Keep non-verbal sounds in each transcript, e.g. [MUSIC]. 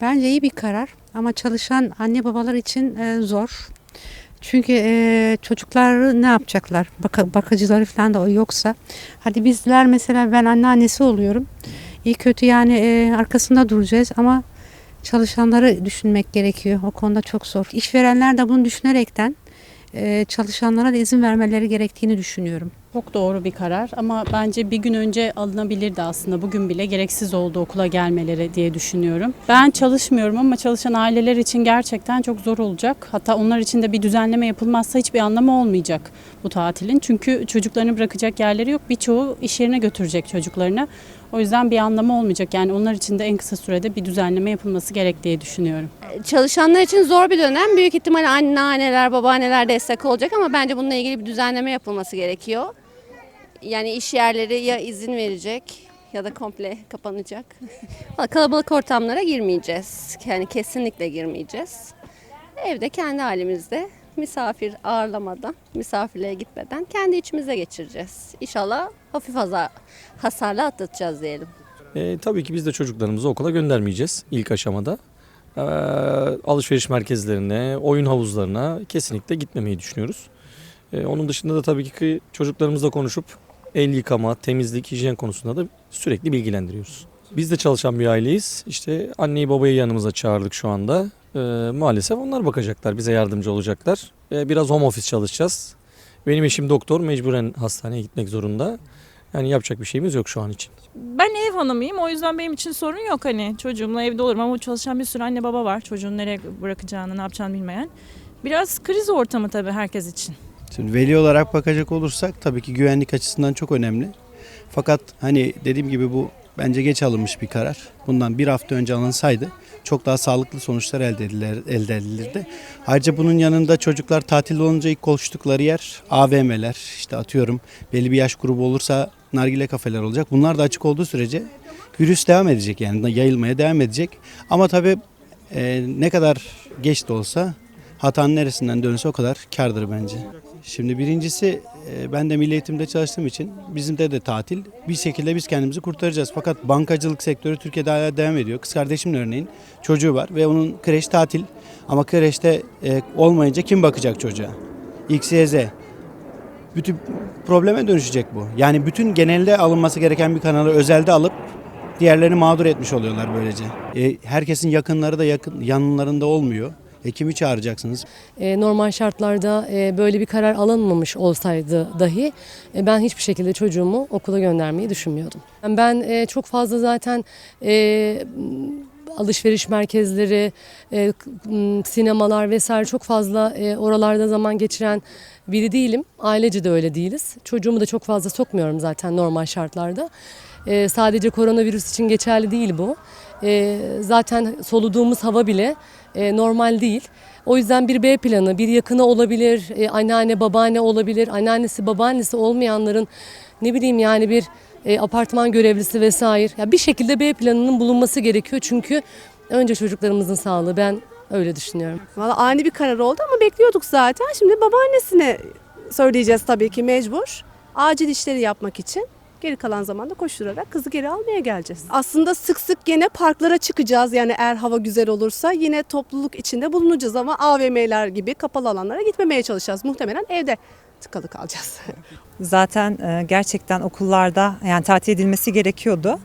Bence iyi bir karar ama çalışan anne babalar için e, zor. Çünkü e, çocukları ne yapacaklar? Baka- bakıcıları falan da yoksa. Hadi bizler mesela ben anneannesi oluyorum. İyi kötü yani e, arkasında duracağız ama çalışanları düşünmek gerekiyor. O konuda çok zor. İşverenler de bunu düşünerekten e, çalışanlara da izin vermeleri gerektiğini düşünüyorum. Çok doğru bir karar ama bence bir gün önce alınabilirdi aslında. Bugün bile gereksiz oldu okula gelmeleri diye düşünüyorum. Ben çalışmıyorum ama çalışan aileler için gerçekten çok zor olacak. Hatta onlar için de bir düzenleme yapılmazsa hiçbir anlamı olmayacak bu tatilin. Çünkü çocuklarını bırakacak yerleri yok. Birçoğu iş yerine götürecek çocuklarını. O yüzden bir anlamı olmayacak. Yani onlar için de en kısa sürede bir düzenleme yapılması gerek diye düşünüyorum. Çalışanlar için zor bir dönem. Büyük ihtimal anneanneler, babaanneler destek olacak ama bence bununla ilgili bir düzenleme yapılması gerekiyor. Yani iş yerleri ya izin verecek ya da komple kapanacak. [LAUGHS] Kalabalık ortamlara girmeyeceğiz. Yani kesinlikle girmeyeceğiz. Evde kendi halimizde misafir ağırlamadan, misafirliğe gitmeden kendi içimize geçireceğiz. İnşallah hafif hasar, hasarla atlatacağız diyelim. E, tabii ki biz de çocuklarımızı okula göndermeyeceğiz ilk aşamada. E, alışveriş merkezlerine, oyun havuzlarına kesinlikle gitmemeyi düşünüyoruz. E, onun dışında da tabii ki çocuklarımızla konuşup el yıkama, temizlik, hijyen konusunda da sürekli bilgilendiriyoruz. Biz de çalışan bir aileyiz. İşte anneyi babayı yanımıza çağırdık şu anda. E, maalesef onlar bakacaklar, bize yardımcı olacaklar. E, biraz home office çalışacağız. Benim eşim doktor, mecburen hastaneye gitmek zorunda. Yani yapacak bir şeyimiz yok şu an için. Ben ev hanımıyım o yüzden benim için sorun yok hani çocuğumla evde olurum ama çalışan bir sürü anne baba var çocuğunu nereye bırakacağını ne yapacağını bilmeyen. Biraz kriz ortamı tabii herkes için. Şimdi veli olarak bakacak olursak tabii ki güvenlik açısından çok önemli. Fakat hani dediğim gibi bu bence geç alınmış bir karar. Bundan bir hafta önce alınsaydı çok daha sağlıklı sonuçlar elde, edilir, elde edilirdi. Ayrıca bunun yanında çocuklar tatil olunca ilk koştukları yer AVM'ler. İşte atıyorum belli bir yaş grubu olursa nargile kafeler olacak. Bunlar da açık olduğu sürece virüs devam edecek yani yayılmaya devam edecek. Ama tabii e, ne kadar geç de olsa hatanın neresinden dönse o kadar kardır bence. Şimdi birincisi e, ben de milli eğitimde çalıştığım için bizim de de tatil. Bir şekilde biz kendimizi kurtaracağız. Fakat bankacılık sektörü Türkiye'de hala devam ediyor. Kız kardeşimin örneğin çocuğu var ve onun kreş tatil. Ama kreşte e, olmayınca kim bakacak çocuğa? X, Y, Z. Bütün probleme dönüşecek bu. Yani bütün genelde alınması gereken bir kanalı özelde alıp diğerlerini mağdur etmiş oluyorlar böylece. E, herkesin yakınları da yakın yanlarında olmuyor. E, kimi çağıracaksınız? Normal şartlarda e, böyle bir karar alınmamış olsaydı dahi e, ben hiçbir şekilde çocuğumu okula göndermeyi düşünmüyordum. Ben e, çok fazla zaten alışveriş merkezleri, sinemalar vesaire çok fazla oralarda zaman geçiren biri değilim. Ailece de öyle değiliz. Çocuğumu da çok fazla sokmuyorum zaten normal şartlarda. Sadece koronavirüs için geçerli değil bu. E, zaten soluduğumuz hava bile e, normal değil. O yüzden bir B planı, bir yakını olabilir, e, anneanne, babaanne olabilir, anneannesi, babaannesi olmayanların ne bileyim yani bir e, apartman görevlisi vesaire. Ya bir şekilde B planının bulunması gerekiyor çünkü önce çocuklarımızın sağlığı ben öyle düşünüyorum. Valla ani bir karar oldu ama bekliyorduk zaten. Şimdi babaannesine söyleyeceğiz tabii ki mecbur. Acil işleri yapmak için. Geri kalan zamanda koşturarak kızı geri almaya geleceğiz. Aslında sık sık gene parklara çıkacağız. Yani eğer hava güzel olursa yine topluluk içinde bulunacağız ama AVM'ler gibi kapalı alanlara gitmemeye çalışacağız. Muhtemelen evde tıkalı kalacağız. Zaten e, gerçekten okullarda yani tatil edilmesi gerekiyordu.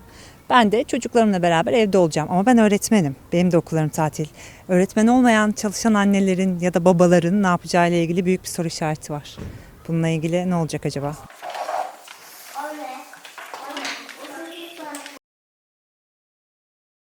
Ben de çocuklarımla beraber evde olacağım ama ben öğretmenim. Benim de okullarım tatil. Öğretmen olmayan çalışan annelerin ya da babaların ne yapacağıyla ilgili büyük bir soru işareti var. Bununla ilgili ne olacak acaba?